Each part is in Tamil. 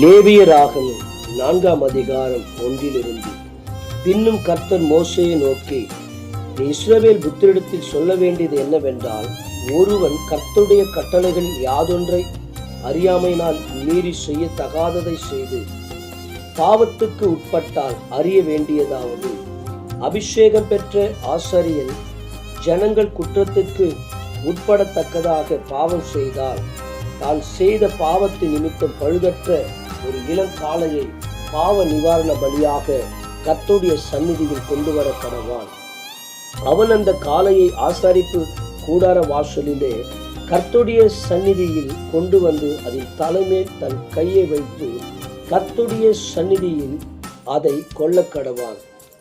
லேவியராகமம் நான்காம் அதிகாரம் ஒன்றிலிருந்து பின்னும் கர்த்தர் மோசையை நோக்கி நீ இஸ்ரவேல் புத்திரிடத்தில் சொல்ல வேண்டியது என்னவென்றால் ஒருவன் கர்த்தருடைய கட்டளைகள் யாதொன்றை அறியாமையினால் மீறி செய்யத்தகாததை செய்து பாவத்துக்கு உட்பட்டால் அறிய வேண்டியதாவது. அபிஷேகம் பெற்ற ஆசாரியன் ஜனங்கள் குற்றத்திற்கு உட்படத்தக்கதாக பாவம் செய்தால் தான் செய்த பாவத்து நிமித்தம் பழுதற்ற ஒரு இளம் காளையை பாவ நிவாரண பலியாக கத்துடைய சந்நிதியில் கொண்டு வர கடவான் அவன் அந்த காளையை ஆசாரிப்பு கூடார வாசலிலே கர்த்துடைய சந்நிதியில் கொண்டு வந்து அதில் தலைமேல் தன் கையை வைத்து கர்த்துடைய சந்நிதியில் அதை கொல்ல கடவான்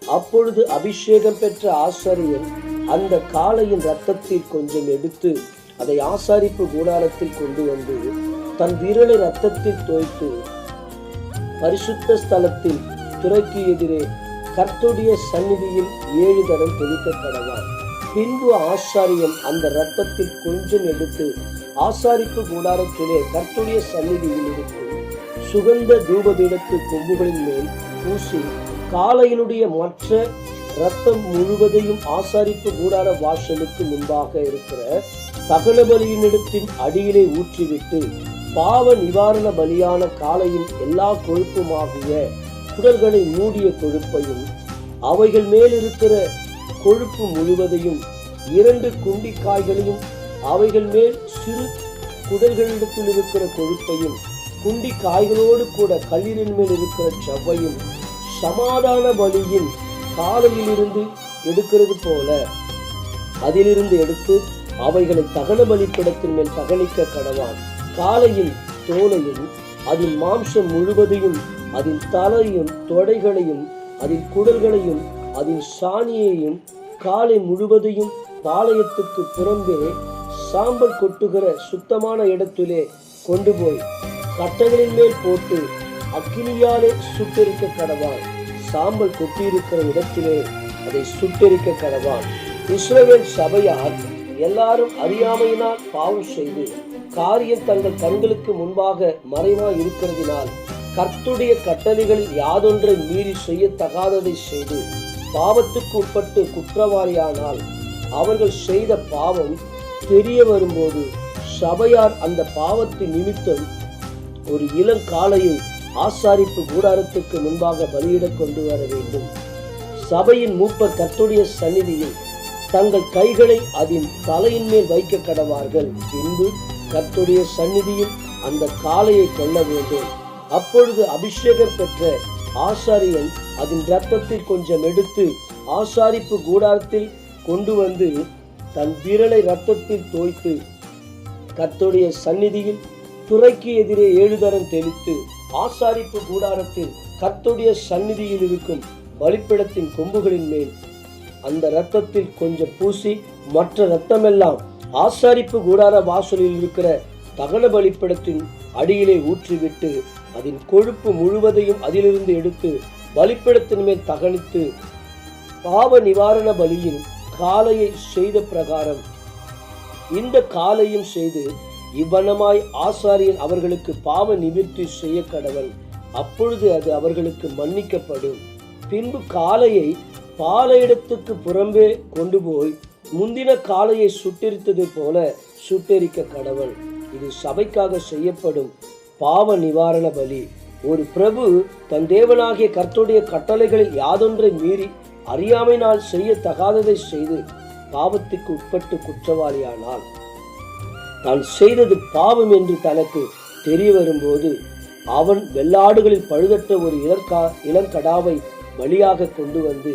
அப்பொழுது அபிஷேகம் பெற்ற ஆசாரியன் அந்த காளையின் இரத்தத்தில் கொஞ்சம் எடுத்து அதை ஆசாரிப்பு கூடாரத்தில் கொண்டு வந்து தன் விரலை இரத்தத்தில் தோய்த்து பரிசுத்த ஸ்தலத்தில் துறைக்கு எதிரே கர்த்துடைய சந்நிதியில் ஏழு தரம் தெளிக்க பின்பு ஆசாரியம் அந்த இரத்தத்தில் கொஞ்சம் எடுத்து ஆசாரிப்பு கூடாரத்திலே கர்த்துடைய சந்நிதியில் இருக்கும். சுகந்த தூபபீடத்து கொம்புகளின் மேல் பூசி காளையினுடைய மற்ற இரத்தம் முழுவதையும் ஆசாரிப்பு கூடார வாசலுக்கு முன்பாக இருக்கிற தகன பலியினிடத்தின் அடியிலே ஊற்றிவிட்டு பாவ நிவாரண பலியான காளையின் எல்லா கொழுப்புமாகிய குடல்களை மூடிய கொழுப்பையும் அவைகள் மேல் இருக்கிற கொழுப்பு முழுவதையும் இரண்டு குண்டிக்காய்களையும் அவைகள் மேல் சிறு குடல்களிடத்தில் இருக்கிற கொழுப்பையும் குண்டி காய்களோடு கூட கல்லீரின் மேல் இருக்கிற செவ்வையும் சமாதான பலியின் காலையிலிருந்து எடுக்கிறது போல அதிலிருந்து எடுத்து அவைகளை தகன பலிப்பிடத்தின் மேல் தகனிக்க கடவான். காலையின் தோலையும் அதன் மாம்சம் முழுவதையும் அதன் தலையும் தொடைகளையும் அதன் குடல்களையும் அதன் சாணியையும் காலை முழுவதையும் பாளையத்துக்கு புறம்பே சாம்பல் கொட்டுகிற சுத்தமான இடத்திலே கொண்டு போய் கட்டைகளின் மேல் போட்டு அக்கினியாலே சுட்டெரிக்க கடவான். சாம்பல் கொட்டியிருக்கிற இடத்திலே அதை சுட்டெரிக்க கடவான். இஸ்ரவேல் சபையார் எல்லாரும் அறியாமையினால் பாவம் செய்து காரியம் தங்கள் கண்களுக்கு முன்பாக மறைவாய் இருக்கிறதினால் கர்த்துடைய கட்டளைகளில் யாதொன்றை மீறி செய்யத்தகாததை செய்து பாவத்துக்கு உட்பட்டு குற்றவாளியானால் அவர்கள் செய்த பாவம் தெரிய வரும்போது சபையார் அந்த பாவத்து நிமித்தம் ஒரு இளங்காலையை ஆசாரிப்பு கூடாரத்துக்கு முன்பாக பலியிடக் கொண்டு வர வேண்டும். சபையின் மூப்பர் கர்த்துடைய சந்நிதியில் தங்கள் கைகளை அதன் தலையின் மேல் வைக்க கடவார்கள். பின்பு கர்த்துடைய சந்நிதியில் அந்த காளையை கொள்ள வேண்டும். அப்பொழுது அபிஷேகம் பெற்ற ஆசாரியன் அதன் ரத்தத்தை கொஞ்சம் எடுத்து ஆசாரிப்பு கூடாரத்தில் கொண்டு வந்து தன் விரலை ரத்தத்தில் தோய்த்து கர்த்தருடைய சந்நிதியில் துறைக்கு எதிரே ஏழு தரம் தெளித்து ஆசாரிப்பு கூடாரத்தில் கர்த்தருடைய சந்நிதியில் இருக்கும் பலிப்பிடத்தின் கொம்புகளின் மேல் அந்த இரத்தத்தில் கொஞ்சம் பூசி மற்ற இரத்தமெல்லாம் ஆசாரிப்பு கூடார வாசலில் இருக்கிற தகன பலிப்பிடத்தின் அடியிலே ஊற்றிவிட்டு அதன் கொழுப்பு முழுவதையும் அதிலிருந்து எடுத்து பலிப்பிடத்தின் மேல் தகனித்து பாவ நிவாரண பலியின் காலையை செய்த பிரகாரம் இந்த காலையும் செய்து இவ்வனமாய் ஆசாரியன் அவர்களுக்கு பாவ நிவிர்த்தி செய்ய கடவன். அப்பொழுது அது அவர்களுக்கு மன்னிக்கப்படும். பின்பு காளையை பாலையிடத்துக்கு புறம்பே கொண்டு போய் முந்தின காளையை சுட்டெரித்தது போல சுட்டெரிக்க கடவுள். இது சபைக்காக செய்யப்படும் பாவ நிவாரண பலி. ஒரு பிரபு தன் தேவனாகிய கர்த்தருடைய கட்டளைகளில் யாதொன்றை மீறி அறியாமையினால் செய்யத்தகாததை செய்து பாவத்துக்கு உட்பட்டு குற்றவாளியானால் தான் செய்தது பாவம் என்று தனக்கு தெரிய வரும்போது அவன் வெள்ளாடுகளில் பழுதற்ற ஒரு இளங்கா இளங்கடாவை பலியாக கொண்டு வந்து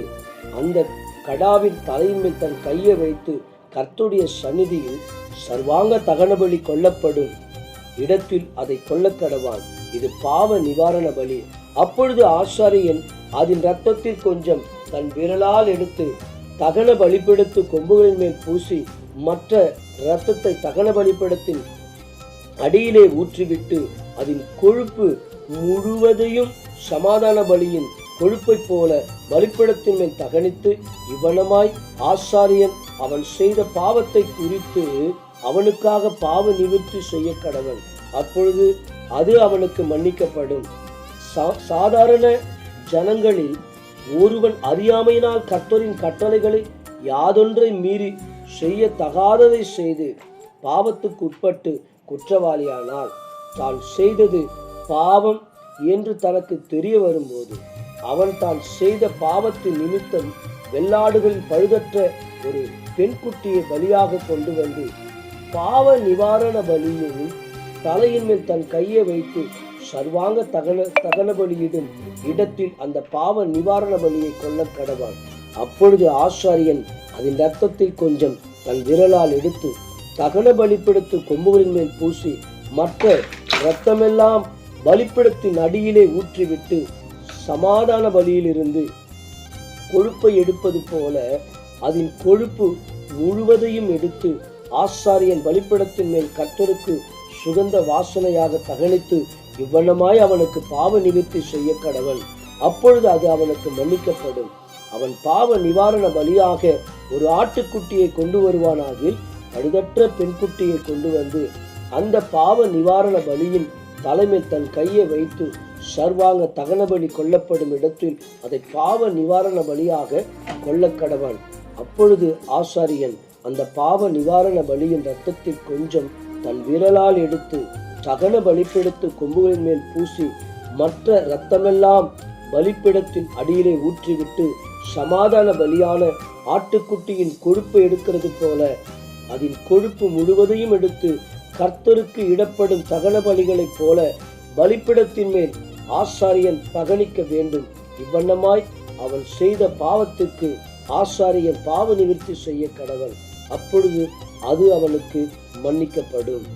அந்த கடாவின் தலையின் தன் கையை வைத்து கர்த்துடைய சந்நிதியில் சர்வாங்க தகனபலி கொல்லப்படும். இடத்தில் அதை கொல்லக்கடவான் இது பாவ நிவாரண பலி. அப்பொழுது ஆசாரியன் அதன் ரத்தத்தில் கொஞ்சம் தன் விரலால் எடுத்து தகன பலிப்பிடத்து கொம்புகளின் மேல் பூசி மற்ற இரத்தத்தை தகன பலிப்பிடத்தின் அடியிலே ஊற்றிவிட்டு அதன் கொழுப்பு முழுவதையும் சமாதான பலியின் கொழுப்பைப் போல பலிப்பிடத்தின் மேல் தகனித்து இவனமாய் ஆசாரியன் அவன் செய்த பாவத்தை குறித்து அவனுக்காக பாவ நிவர்த்தி செய்ய கடவன். அப்பொழுது அது அவனுக்கு மன்னிக்கப்படும். சா- சாதாரண ஜனங்களில் ஒருவன் அறியாமையினால் கர்த்தரின் கட்டளைகளை யாதொன்றை மீறி செய்ய தகாததை செய்து பாவத்துக்கு உட்பட்டு குற்றவாளியானால் தான் செய்தது பாவம் என்று தனக்கு தெரிய வரும்போது அவன் தான் செய்த பாவத்தின் நிமித்தம் வெள்ளாடுகளில் பழுதற்ற ஒரு பெண்குட்டியை பலியாக கொண்டு வந்து பாவ நிவாரண பலியில் தலையின் மேல் தன் கையை வைத்து சர்வாங்க தகன தகன பலியிடும் இடத்தில் அந்த பாவ நிவாரண பலியை கொள்ள கடவான். அப்பொழுது ஆசாரியன் அதன் ரத்தத்தில் கொஞ்சம் தன் விரலால் எடுத்து தகன பலிப்பிடத்து கொம்புகளின் மேல் பூசி மற்ற இரத்தமெல்லாம் பலிப்பிடத்தின் அடியிலே ஊற்றிவிட்டு சமாதான பலியிலிருந்து கொழுப்பை எடுப்பது போல அதன் கொழுப்பு முழுவதையும் எடுத்து ஆசாரியன் பலிப்பிடத்தின் மேல் கத்தருக்கு சுகந்த வாசனையாக தகனித்து இவ்வண்ணமாய் அவனுக்கு பாவ நிவர்த்தி செய்ய கடவன் அப்பொழுது அது அவனுக்கு மன்னிக்கப்படும். அவன் பாவ நிவாரண பலியாக ஒரு ஆட்டுக்குட்டியை கொண்டு வருவானாகில் பழுதற்ற பெண்குட்டியை கொண்டு வந்து அந்த பாவ நிவாரண பலியின் தலைமை தன் கையை வைத்து சர்வாங்க தகன பலி கொல்லப்படும் இடத்தில் அதை பாவ நிவாரண பலியாக கொல்லக்கடவன் அப்பொழுது ஆசாரியன் அந்த பாவ நிவாரண பலியின் ரத்தத்தில் கொஞ்சம் தன் விரலால் எடுத்து தகன பலிப்பிடத்து கொம்புகளின் மேல் பூசி மற்ற இரத்தமெல்லாம் பலிப்பிடத்தின் அடியிலே ஊற்றிவிட்டு சமாதான பலியான ஆட்டுக்குட்டியின் கொழுப்பை எடுக்கிறது போல அதன் கொழுப்பு முழுவதையும் எடுத்து கர்த்தருக்கு இடப்படும் தகன பலிகளைப் போல பலிப்பிடத்தின் மேல் ஆசாரியன் பகனிக்க வேண்டும். இவ்வண்ணமாய் அவன் செய்த பாவத்துக்கு ஆசாரியன் பாவ நிவர்த்தி செய்ய கடவன். அப்பொழுது அது அவனுக்கு மன்னிக்கப்படும்.